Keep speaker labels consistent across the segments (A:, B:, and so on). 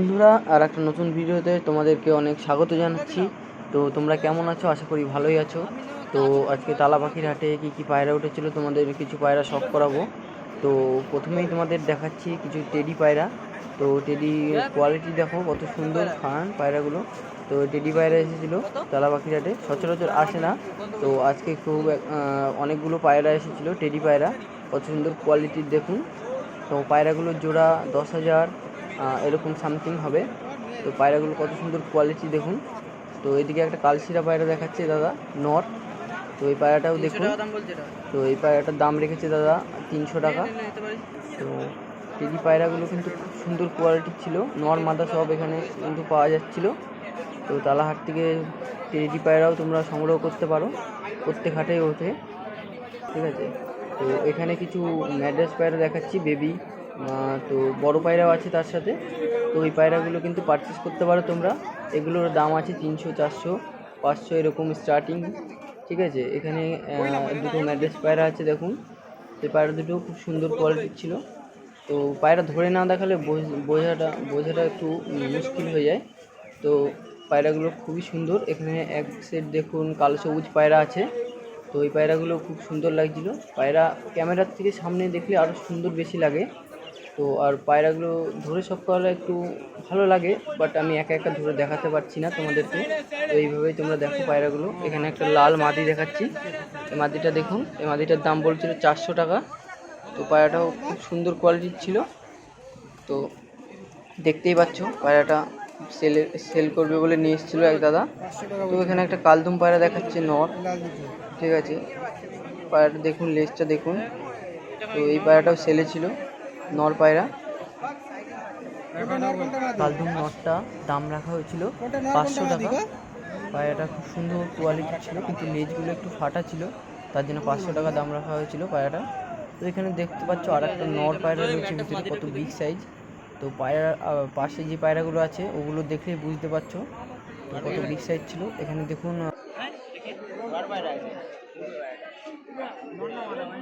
A: বন্ধুরা, আর একটা নতুন ভিডিওতে তোমাদেরকে অনেক স্বাগত জানাচ্ছি। তো তোমরা কেমন আছো? আশা করি ভালোই আছো। তো আজকে তালা পাখির হাটে কী কী পায়রা উঠেছিল তোমাদের কিছু পায়রা শখ করাবো। তো প্রথমেই তোমাদের দেখাচ্ছি কিছু টেডি পায়রা। তো টেডি কোয়ালিটি দেখো, কত সুন্দর খান পায়রাগুলো। তো টেডি পায়রা এসেছিল তালা পাখির হাটে। সচরাচর আসে না। তো আজকে খুব অনেকগুলো পায়রা এসেছিল টেডি পায়রা। কত সুন্দর কোয়ালিটির, দেখুন। তো পায়রাগুলোর জোড়া দশ হাজার এরকম সামথিং হবে। তো পায়রাগুলো কত সুন্দর কোয়ালিটি দেখুন। তো এদিকে একটা কালশিরা পায়রা দেখাচ্ছে দাদা নর। তো এই পায়রাটাও দেখুন। তো এই পায়রাটার দাম রেখেছে দাদা তিনশো টাকা। তো টেডি পায়রাগুলো কিন্তু খুব সুন্দর কোয়ালিটির ছিল। নর মাদা সব এখানে কিন্তু পাওয়া যাচ্ছিল। তো তালাহাট থেকে টেডি পায়রাও তোমরা সংগ্রহ করতে পারো। প্রত্যেক হাটেই ওঠে। ঠিক আছে? তো এখানে কিছু ম্যাড্রাস পায়রা দেখাচ্ছি বেবি। তো বড় পায়রাও আছে তার সাথে। তো ওই পায়রাগুলো কিন্তু পারচেস করতে পারো তোমরা। এগুলোর দাম আছে তিনশো, চারশো, পাঁচশো এরকম স্টার্টিং ঠিক আছে? এখানে দুটো ম্যাড্রাস পায়রা আছে, দেখুন। এই পায়রা দুটো খুব সুন্দর কোয়ালিটির ছিল। তো পায়রা ধরে না দেখালে বোঝ- বোঝাটা বোঝাটা একটু মুশকিল হয়ে যায়। তো পায়রাগুলো খুবই সুন্দর। এখানে এক সেট দেখুন কালো সবুজ পায়রা আছে। তো এই পায়রাগুলো খুব সুন্দর লাগছিল। পায়রা ক্যামেরার থেকে সামনে দেখলে আরও সুন্দর বেশি লাগে। তো আর পায়রাগুলো ধরে সব করালে একটু ভালো লাগে বাট আমি একা একা ধরে দেখাতে পারছি না তোমাদেরকে। তো এইভাবেই তোমরা দেখো পায়রাগুলো। এখানে একটা লাল মাদি দেখাচ্ছি। এই মাদিটা দেখুন, এই মাদিটার দাম বলছিল চারশো টাকা। তো পায়রাটাও খুব সুন্দর কোয়ালিটির ছিল। তো দেখতেই পাচ্ছ, পায়রাটা সেলে সেল করবে বলে নিয়ে এসেছিল এক দাদা। তো এখানে একটা কালদুম পায়রা দেখাচ্ছে নর। ঠিক আছে। পায়রাটা দেখুন লেজটা দেখুন। তো এই পায়রাটাও সেলে ছিল। নর পায়রা কালদুম নরটা দাম রাখা হয়েছিল পাঁচশো টাকা। পায়রাটা খুব সুন্দর কোয়ালিটি ছিল কিন্তু লেজগুলো একটু ফাটা ছিল তার জন্য পাঁচশো টাকা দাম রাখা হয়েছিল পায়রাটা। তো এখানে দেখতে পাচ্ছ আর একটা নর পায়রা রয়েছে ভিতরে কত বিগ সাইজ তো পায়রা পাশে যে পায়রাগুলো আছে ওগুলো দেখলেই বুঝতে পারছ তো কত বিগ সাইজ ছিল। এখানে দেখুন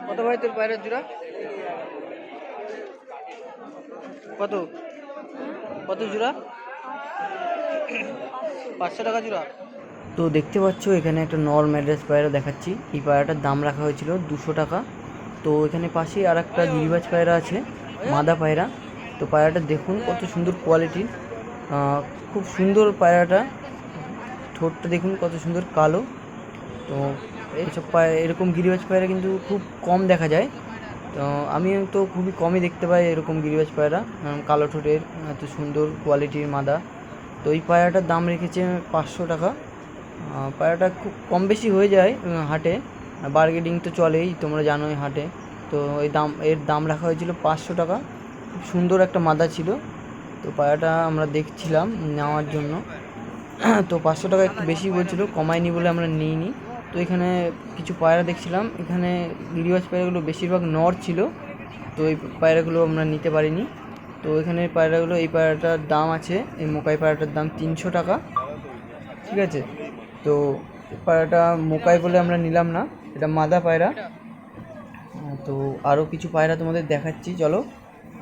A: কত ভাই তোর পায়রার জোড়া? কত? কত জোড়া? পাঁচশো টাকা জোড়া। তো দেখতে পাচ্ছ, এখানে একটা নর ম্যাড্রেস পায়রা দেখাচ্ছি। এই পায়রাটার দাম রাখা হয়েছিল দুশো টাকা। তো এখানে পাশেই আর একটা গিরিবাজ পায়রা আছে, মাদা পায়রা তো পায়রাটা দেখুন কত সুন্দর কোয়ালিটির খুব সুন্দর পায়রাটা ঠোঁটটা দেখুন কত সুন্দর কালো। তো এইসব পায়রা এরকম গিরিবাজ পায়রা কিন্তু খুব কম দেখা যায়। তো আমি তো খুবই কমই দেখতে পাই এরকম গিরিবাজ পায়রা। কালো ঠোঁটের, এত সুন্দর কোয়ালিটির মাদা। তো এই পায়রাটার দাম রেখেছে পাঁচশো টাকা। পায়রাটা খুব কম বেশি হয়ে যায় হাটে। বার্গেনিং তো চলেই, তোমরা জানোই হাটে। তো এই দাম, এর দাম রাখা হয়েছিল পাঁচশো টাকা। খুব সুন্দর একটা মাদা ছিল। তো পায়রাটা আমরা দেখছিলাম নেওয়ার জন্য। তো পাঁচশো টাকা একটু বেশি বলছিল, কমায়নি বলে আমরা নিইনি। তো এখানে কিছু পায়রা দেখছিলাম। এখানে গিরিবাজ পায়রাগুলো বেশিরভাগ নর ছিল, তো এই পায়রাগুলো আমরা নিতে পারিনি। তো এখানে পায়রাগুলো, এই পায়রাটার দাম আছে, এই মোকাই পায়রাটার দাম তিনশো টাকা। ঠিক আছে? তো পায়রাটা মোকাই বলে আমরা নিলাম না, এটা মাদা পায়রা। তো আরও কিছু পায়রা তোমাদের দেখাচ্ছি, চলো।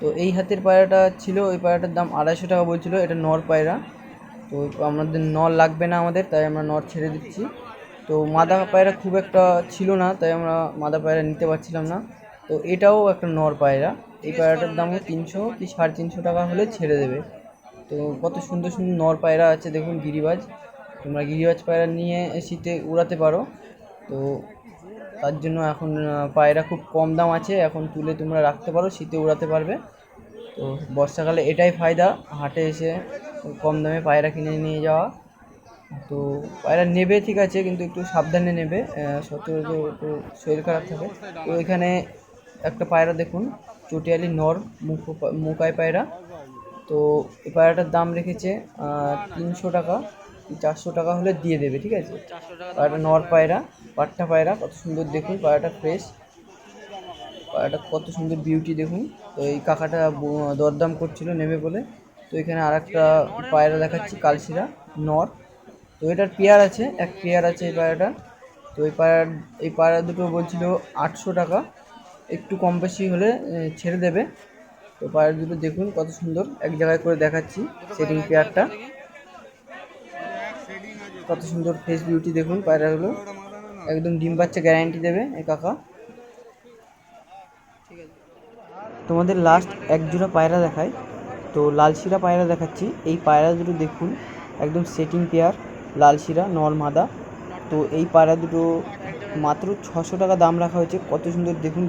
A: তো এই হাতের পায়রাটা ছিল, ওই পায়রাটার দাম আড়াইশো টাকা বলছিল, এটা নর পায়রা। তো আমাদের নর লাগবে না আমাদের, তাই আমরা নর ছেড়ে দিচ্ছি। তো মাদা পায়রা খুব একটা ছিল না, তাই আমরা মাদা পায়রা নিতে পারছিলাম না। তো এটাও একটা নর পায়রা। এই পায়রাটার দামও তিনশো কি সাড়ে তিনশো টাকা হলে ছেড়ে দেবে। তো কত সুন্দর সুন্দর নর পায়রা আছে, দেখুন গিরিবাজ। তোমরা গিরিবাজ পায়রা নিয়ে শীতে উড়াতে পারো। তো তার জন্য এখন পায়রা খুব কম দাম আছে, এখন তুলে তোমরা রাখতে পারো, শীতে উড়াতে পারবে। তো বর্ষাকালে এটাই ফায়দা, হাটে এসে কম দামে পায়রা কিনে নিয়ে যাওয়া। তো পায়রা নেবে ঠিক আছে, কিন্তু একটু সাবধানে নেবে। সচরাচর একটু শরীর খারাপ থাকে। তো এখানে একটা পায়রা দেখুন, চটিয়ালি নর, মুখ মুকাই পায়রা। তো এই পায়রাটার দাম রেখেছে তিনশো টাকা, চারশো টাকা হলে দিয়ে দেবে, ঠিক আছে? পায়রাটা নর পায়রা, পাট্টা পায়রা, কত সুন্দর দেখুন, পায়রাটা ফ্রেশ পায়রাটা কত সুন্দর বিউটি দেখুন। তো এই কাকাটা দরদাম করছিল নেবে বলে। তো এখানে আর একটা পায়রা দেখাচ্ছি, কালশিরা নর। তো এটার পেয়ার আছে, এক পেয়ার আছে এই পায়রাটা তো এই পায়রা এই পায়রা দুটো বলছিল আটশো টাকা। একটু কম বেশি হলে ছেড়ে দেবে। তো পায়রা দুটো দেখুন কত সুন্দর, এক জায়গায় করে দেখাচ্ছি সেটিং পেয়ারটা। কত সুন্দর ফেস বিউটি দেখুন পায়রাগুলো। একদম ডিম বাচ্চা গ্যারান্টি দেবে এই কাকা। তোমাদের লাস্ট এক জোড়া পায়রা দেখায় তো লালশিরা পায়রা দেখাচ্ছি। এই পায়রা দুটো দেখুন, একদম সেটিং পেয়ার। লালশিরা নর মাদা তো এই পায়রা দুটো মাত্র ছশো টাকা দাম রাখা হয়েছে। কত সুন্দর দেখুন,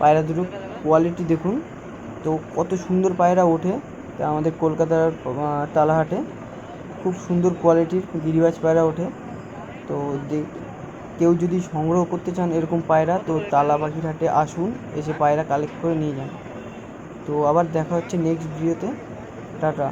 A: পায়রা দুটো কোয়ালিটি দেখুন। তো কত সুন্দর পায়রা ওঠে আমাদের কলকাতার তালাহাটে। খুব সুন্দর কোয়ালিটির গিরিবাজ পায়রা ওঠে। তো কেউ যদি সংগ্রহ করতে চান এরকম পায়রা, তো তালা পাখির হাটে আসুন, এসে পায়রা কালেক্ট করে নিয়ে যান। তো আবার দেখা হচ্ছে নেক্সট ভিডিওতে টাটা।